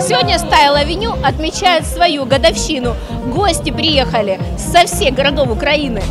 Сегодня Стайл Авеню отмечает свою годовщину. Гости приехали со всех городов Украины.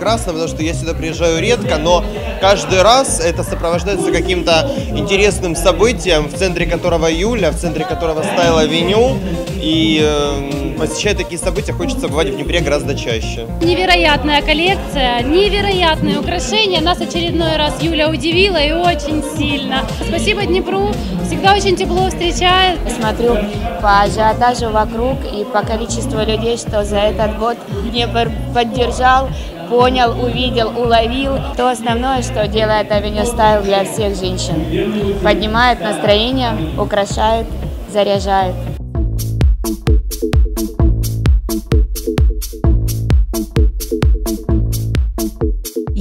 Прекрасно, потому что я сюда приезжаю редко, но каждый раз это сопровождается каким-то интересным событием, в центре которого Юля, в центре которого Стайл Авеню. И э, посещая такие события, хочется бывать в Днепре гораздо чаще. Невероятная коллекция, невероятные украшения. Нас очередной раз Юля удивила и очень сильно. Спасибо Днепру, всегда очень тепло встречает. Смотрю по ажиотажу вокруг и по количеству людей, что за этот год Днепр поддержал, понял, увидел, уловил. То основное, что делает Авеню Стайл для всех женщин. Поднимает настроение, украшает, заряжает.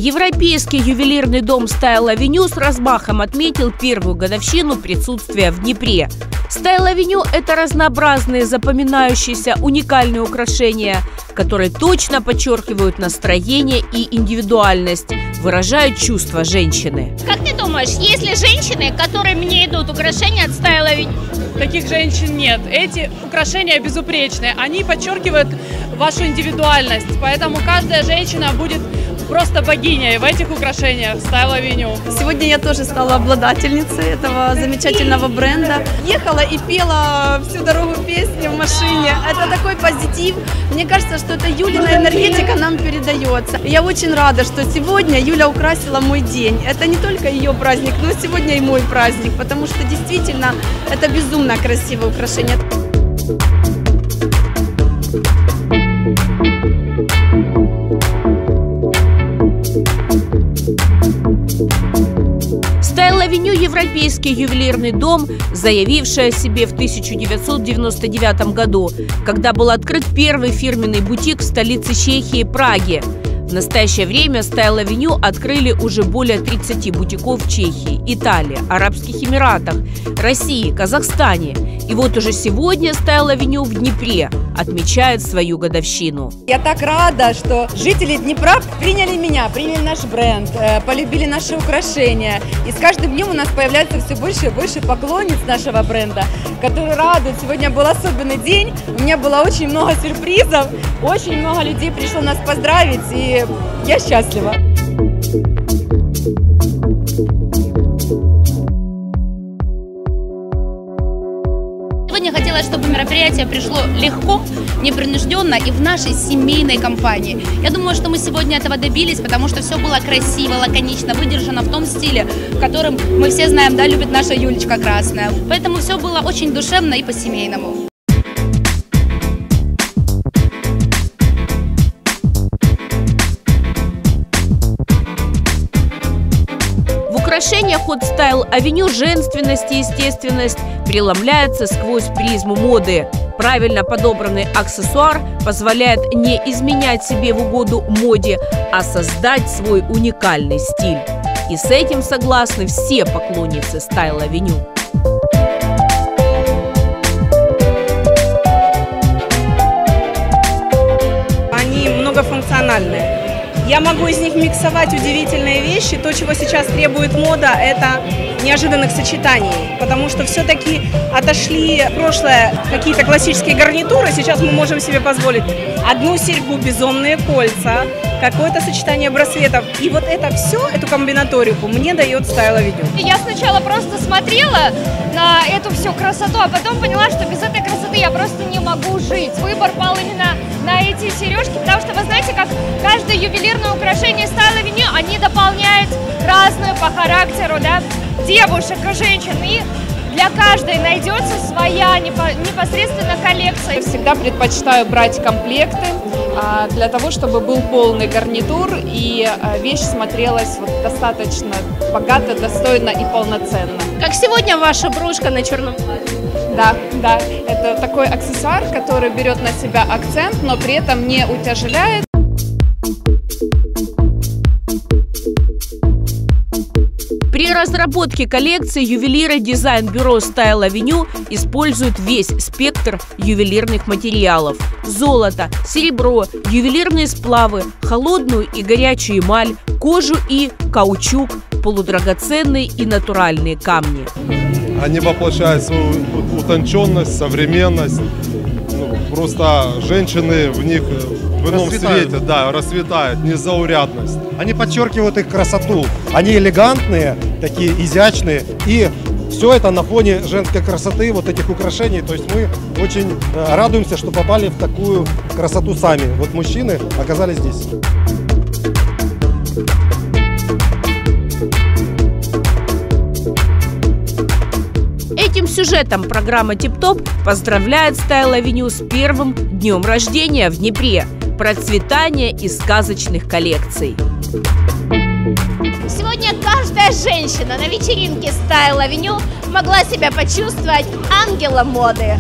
Европейский ювелирный дом Стайл Авеню с размахом отметил первую годовщину присутствия в Днепре. Стайл Авеню – это разнообразные, запоминающиеся, уникальные украшения, которые точно подчеркивают настроение и индивидуальность, выражают чувства женщины. Как ты думаешь, есть ли женщины, которые мне идут украшения от Style Avenue? Таких женщин нет. Эти украшения безупречные. Они подчеркивают вашу индивидуальность. Поэтому каждая женщина будет просто богиней в этих украшениях Style Avenue. Сегодня я тоже стала обладательницей этого замечательного бренда. Ехала и пела всю дорогу песни в машине. Это такой позитив. Мне кажется, что это Юлина энергетика нам передается. Я очень рада, что сегодня Юля украсила мой день. Это не только ее праздник, но сегодня и мой праздник, потому что действительно это безумно красивое украшение. Авеню – европейский ювелирный дом, заявивший о себе в 1999 году, когда был открыт первый фирменный бутик в столице Чехии – Праге. В настоящее время Стайл Авеню открыли уже более 30 бутиков в Чехии, Италии, Арабских Эмиратах, России, Казахстане. И вот уже сегодня Стайл Авеню в Днепре отмечает свою годовщину. Я так рада, что жители Днепра приняли меня, приняли наш бренд, э, полюбили наши украшения. И с каждым днем у нас появляется все больше и больше поклонниц нашего бренда, которые радуют. Сегодня был особенный день, у меня было очень много сюрпризов, очень много людей пришло нас поздравить, и я счастлива. Сегодня хотелось, чтобы мероприятие пришло легко, непринужденно и в нашей семейной компании. Я думаю, что мы сегодня этого добились, потому что все было красиво, лаконично, выдержано в том стиле, в котором мы все знаем, да, любит наша Юлечка Красная. Поэтому все было очень душевно и по-семейному. Украшениях от Style Авеню женственность и естественность преломляются сквозь призму моды. Правильно подобранный аксессуар позволяет не изменять себе в угоду моде, а создать свой уникальный стиль. И с этим согласны все поклонницы Style Авеню. Они многофункциональные. Я могу из них миксовать удивительные вещи. То, чего сейчас требует мода, это неожиданных сочетаний. Потому что все-таки отошли прошлое какие-то классические гарнитуры. Сейчас мы можем себе позволить одну серьгу, безумные кольца, какое-то сочетание браслетов. И вот это все, эту комбинаторику мне дает Style Avenue. Я сначала просто смотрела на эту всю красоту, а потом поняла, что без этой красоты я просто не могу жить. Выбор пал именно на эти сережки, потому что вы знаете, как каждое ювелирное украшение Style Avenue, они дополняют разную по характеру, да, девушек и женщин. И для каждой найдется своя непо- непосредственно коллекция. Всегда предпочитаю брать комплекты а, для того, чтобы был полный гарнитур и а, вещь смотрелась вот достаточно богато, достойно и полноценно. Как сегодня ваша брошка на черном платье. Да, да, это такой аксессуар, который берет на себя акцент, но при этом не утяжеляет. Разработке коллекции ювелиры дизайн-бюро Style Avenue используют весь спектр ювелирных материалов. Золото, серебро, ювелирные сплавы, холодную и горячую эмаль, кожу и каучук, полудрагоценные и натуральные камни. Они воплощают свою утонченность, современность. Просто женщины в них в ином Расцветают. свете, да, расцветают, незаурядность. Они подчеркивают их красоту. Они элегантные, такие изящные. И все это на фоне женской красоты, вот этих украшений. То есть мы очень э, радуемся, что попали в такую красоту сами. Вот мужчины оказались здесь. Сюжетом программа «Тип-топ» поздравляет Style Avenue с первым днем рождения в Днепре, процветания и сказочных коллекций. Сегодня каждая женщина на вечеринке Style Avenue могла себя почувствовать ангелом моды.